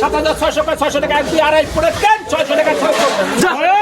সাত হাজার ছয়শো টাকা ছয়শো টাকা এক দুই আড়াই পড়ে কেন ছয়শো টাকা ছয়শো।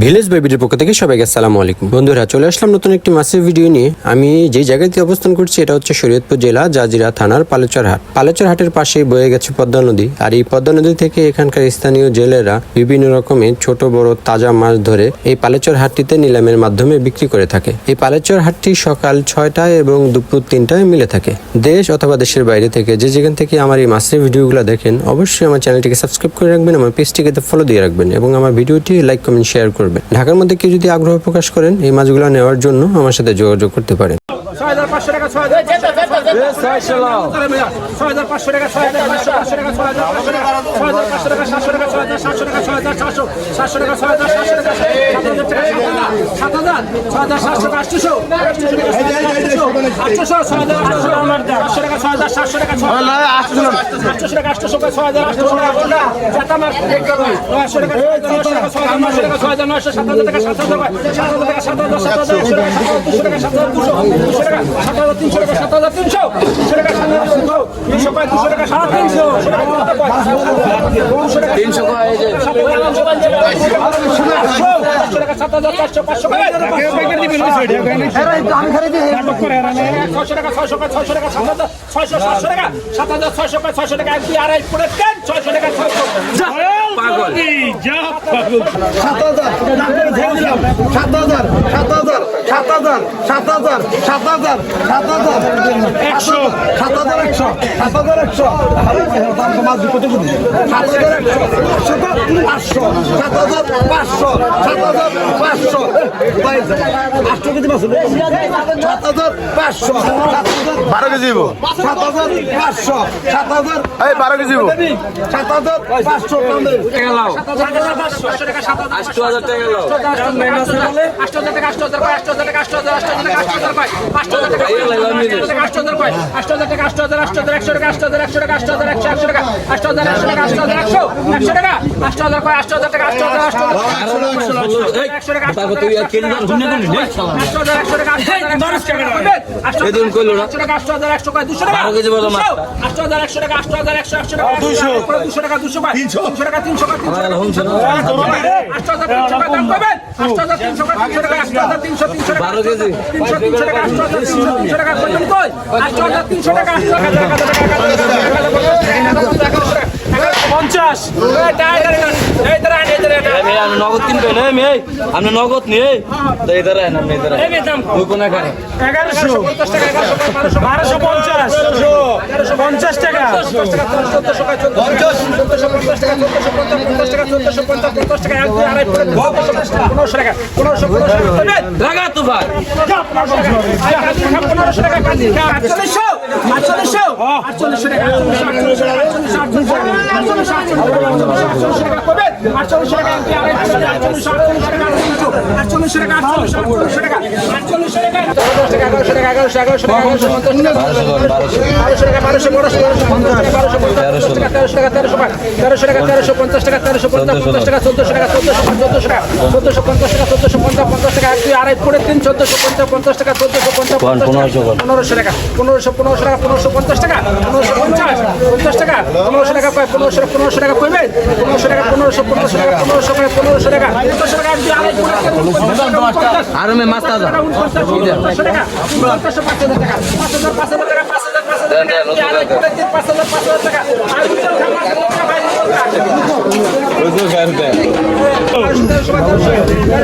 ভিলেজ বেবির পক্ষ থেকে সবাইকে আসসালামু আলাইকুম। বন্ধুরা, চলে আসলাম নতুন একটি মাসের ভিডিও নিয়ে। আমি যে জায়গাতে অবস্থান করছি, এটা হচ্ছে শরীয়তপুর জেলা জাজিরা থানার পালেচর হাট পালেচর হাটের পাশেই বয়ে গেছে পদ্মা নদী। আর এই পদ্মা নদী থেকে এখানকার স্থানীয় জেলেরা বিভিন্ন রকমের ছোট, বড়, তাজা মাছ ধরে এই পালেচর হাটটিতে নিলামের মাধ্যমে বিক্রি করে থাকে। এই পালেচর হাটটি সকাল ছয়টায় এবং দুপুর তিনটায় মিলে থাকে। দেশ অথবা দেশের বাইরে থেকে যে যেখান থেকে আমার এই মাছের ভিডিওগুলো দেখেন, অবশ্যই আমার চ্যানেলটিকে সাবস্ক্রাইব করে রাখবেন, আমার পেজটিকে ফলো দিয়ে রাখবেন এবং আমার ভিডিওটি লাইক কমেন্ট শেয়ার করবেন। ঢাকার মধ্যে কেউ যদি আগ্রহ প্রকাশ করেন, এই মাছগুলো নেওয়ার জন্য আমার সাথে যোগাযোগ করতে পারেন। ছয় হাজার পাঁচশো টাকা, ছয় হাজার পাঁচশো টাকা ছয় হাজার পাঁচশো পাঁচশো টাকা ছয় হাজার পাঁচশো টাকা ছয় হাজার পাঁচশো টাকা সাতশো টাকা ছয় হাজার সাতশো টাকা ছয় হাজার সাতশো সাতশো টাকা ছয় হাজার সাতশো টাকা সাত হাজার ছয় হাজার সাতশো টাকা আটশোশো ছয় হাজার আটশো সাতশো টাকা ছয় হাজার সাতশো টাকা ছয় আটশোশো টাকা আটশোশো ছয় হাজার আটশোশো নয়শো টাকা ছয় হাজার নয়শো টাকা সাত হাজার টাকা সাত হাজার টাকা সাত হাজার সাত হাজার দুশো সাত হাজার দুশো দুশো টাকা সাত হাজার তিনশো টাকা সাত হাজার তিনশো টাকা সাত হাজার তিনশো তিনশো ছয়শো টাকা ছয়শো টাকা সাত হাজার ছয়শো টাকা ছয়শো টাকা এক দুই আড়াই পড়ে ছয়শো টাকা ছয়শো সাত হাজার সাত হাজার সাত হাজার সাত হাজার সাত হাজার সাত হাজার একশো সাত হাজার একশো সাত হাজার একশো দাম তো মাছ কত করি সাত হাজার একশো পাঁচশো সাত হাজার পাঁচশো সাত হাজার পাঁচশো আটশো কেজি মাছ সাত হাজার পাঁচশো বারো কেজি সাত হাজার পাঁচশো সাত হাজার এই বারো কেজি সাত হাজার পাঁচশো গেলাও পাঁচশো টাকা সাত হাজার টাকা আষ্ট হাজার টাকা আষ্ট হাজার পাঁচ আষ্ট হাজার টাকা আষ্ট হাজার আষ্ট হাজার টাকা আষ্ট হাজার পাঁচ আষ্ট হাজার টাকা আষ্ট হাজার পাঁচ আষ্ট হাজার টাকা আষ্ট হাজার আষ্ট হাজার একশো টাকা আষ্ট হাজার একশো টাকা আষ্ট হাজার একশো একশো টাকা আষ্ট হাজার একশো টাকা আষ্ট হাজার একশো একশো টাকা আষ্ট হাজার পাঁচ আষ্ট হাজার টাকা আষ্ট হাজার আষ্ট হাজার একশো টাকা আষ্ট হাজার একশো টাকা কয় দুশো টাকা। আষ্ট হাজার একশো টাকা আষ্ট হাজার একশো একশো টাকা দুশো দুশো টাকা দুশো পাঁচ তিনশো টাকা তিনশো টাকা তিনশো টাকা আষ্ট হাজার তিনশো টাকা দাম পাবেন বারো কেজি পঞ্চাশ। আপনি নগদ কিনবেন এই মেয়ে আপনি নগদ নিয়ে তো এদারে না আপনি ওই কোন এগারোশো বারোশো পঞ্চাশ টাকা টাকা টাকা টাকা টাকা টাকা লাগা তো ভাই পনেরোশো টাকা আটচল্লিশশো আটচল্লিশশো আটচল্লিশশো টাকা আটচল্লিশশো আটচল্লিশশো আটচল্লিশশো টাকা আটচল্লিশশো টাকা আটচল্লিশশো টাকা আটচল্লিশশো টাকা আটচল্লিশশো টাকা এগারোশো টাকা এগারোশো এগারোশো টাকা এগারোশো বারোশো টাকা বারোশো বারোশো বারোশো বারোশো টাকা তেরোশো টাকা তেরোশো তেরোশো টাকা তেরোশো পঞ্চাশ টাকা তেরোশো পঞ্চাশ পঞ্চাশ টাকা চোদ্দশো টাকা চোদ্দশো টাকা চোদ্দশো পঞ্চাশ টাকা চোদ্দশো পঞ্চাশ পঞ্চাশ টাকা এক দুই আড়াই পড়ে তিন চোদ্দশো পঞ্চাশ পঞ্চাশ টাকা চোদ্দশো পঞ্চাশ পনেরোশো টাকা পনেরোশো পনেরোশো টাকা পনেরোশো পঞ্চাশ টাকা পনেরোশো পঞ্চাশ পঞ্চাশ টাকা পনেরোশো টাকা পায় পনেরোশো পনেরোশো টাকা কইবে পনেরোশো টাকা পনেরোশো পনেরোশো টাকা পনেরোশো টাকা পনেরোশো টাকা পনেরোশো টাকা এক দুই আড়াই পঞ্চাশ, আর মে মাছ তাজা। টাকা, উনপঞ্চাশ, উনপঞ্চাশ টাকা, উনপঞ্চাশশো পাঁচ হাজার টাকা, পাঁচ হাজার, পাঁচ হাজার টাকা, পাঁচ হাজার, পাঁচ হাজার টাকা, দুই আড়াই পড়ে তিন, পাঁচ হাজার, পাঁচ হাজার টাকা, আর দুটো খাবার, দুটো খাবার, দুটো খাবার। তেরোশো, চোদ্দশো টাকা, চোদ্দশো টাকা,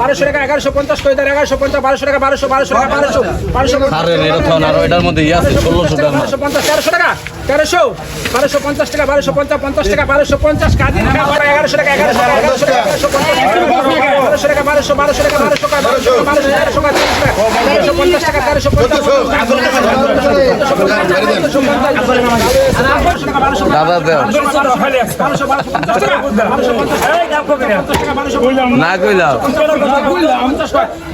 টাকা, টাকা, টাকা, টাকা, টাকা, টাকা, বারোশো টাকা এগারোশো পঞ্চাশ করে দেন এগারোশো পঞ্চাশ বারোশো টাকা বারোশো বারোশো টাকা বারোশো বারোশো এটার মধ্যে ইয়ে আছে ষোলোশো টাকা বারোশো পঞ্চাশ তেরোশো টাকা তেরোশো বারোশো পঞ্চাশ টাকা বারোশো পঞ্চাশ পঞ্চাশ টাকা বারোশো পঞ্চাশ কাজী টাকা এগারোশো টাকা এগারোশো টাকা এগারোশো টাকা এগারোশো বারোশো টাকা বারোশো বারোশো টাকা বারোশো টাকা বারোশো বারোশো তেরোশো টাকা তেরোশো পঞ্চাশ টাকা তেরোশো পঞ্চাশ দাদা দেও না কইলাম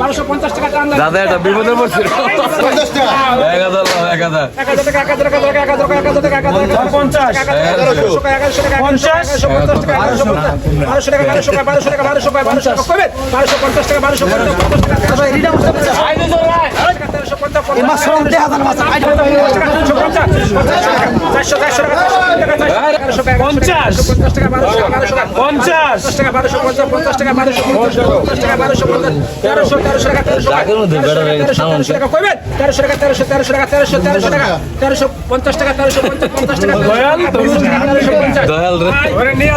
বারোশো টাকা দাদা এটা বিপদে পড়ছিল এক হাজার এক হাজার বারোশো টাকা বারোশো টাকা বারোশো টাকা বারোশো টাকা বারোশো টাকা কবে বারোশো পঞ্চাশ টাকা বারোশো পঞ্চাশ টাকা পঞ্চাশ পঞ্চাশ টাকা টাকা টাকা বারোশো টাকা পঞ্চাশ টাকা পঞ্চাশ টাকা বারোশো পঞ্চাশ টাকা বারোশো পঞ্চাশ তেরোশো তেরোশো টাকা তেরোশো টাকা কইবেন তেরোশো টাকা তেরোশো তেরোশো টাকা তেরোশো তেরোশো টাকা তেরোশো পঞ্চাশ টাকা তেরোশো পঞ্চাশ টাকা তেরোশো পঞ্চাশ দয়াল রে নিয়ে